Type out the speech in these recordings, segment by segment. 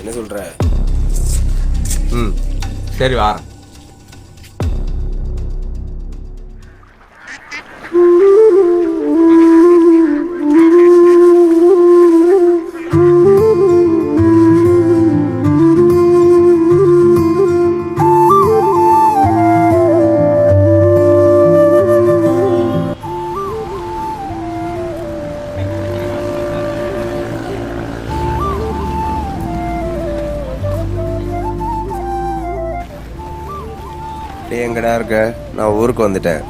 என்ன சொல்கிற ம். சரி வாரேன் டே எங்கடா இருக்க? நான் ஊருக்கு வந்துட்டேன்.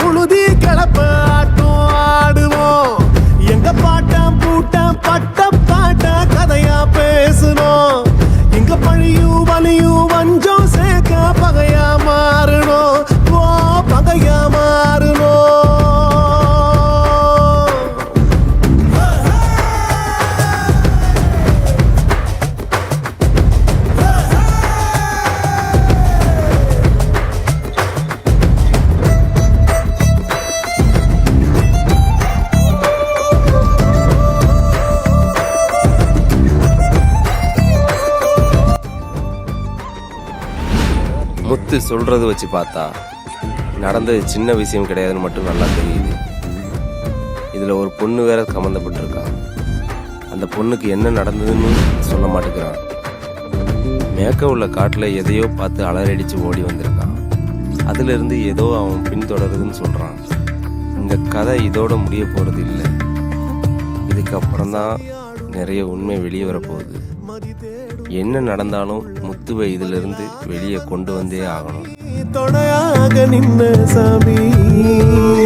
புழுதி முத்து சொல்கிறத வச்சு பார்த்தா நடந்தது சின்ன விஷயம் கிடையாதுன்னு மட்டும் நல்லா தெரியுது. இதில் ஒரு பொண்ணு வேற சம்மந்தப்பட்டிருக்கா அந்த பொண்ணுக்கு என்ன நடந்ததுன்னு சொல்ல மாட்டேங்கிறான். மேக்க உள்ள காட்டில் எதையோ பார்த்து அலறடிச்சு ஓடி வந்திருக்கான். அதுலேருந்து ஏதோ அவன் பின்தொடருதுன்னு சொல்கிறான் இந்த கதை இதோட முடிய போகிறது இல்லை. இதுக்கப்புறம் தான் நிறைய உண்மை வெளியே வரப்போகுது. என்ன நடந்தாலும் முத்துவை இதிலிருந்து வெளியே கொண்டு வந்தே ஆகணும். துணையாக நின்ன சாமி.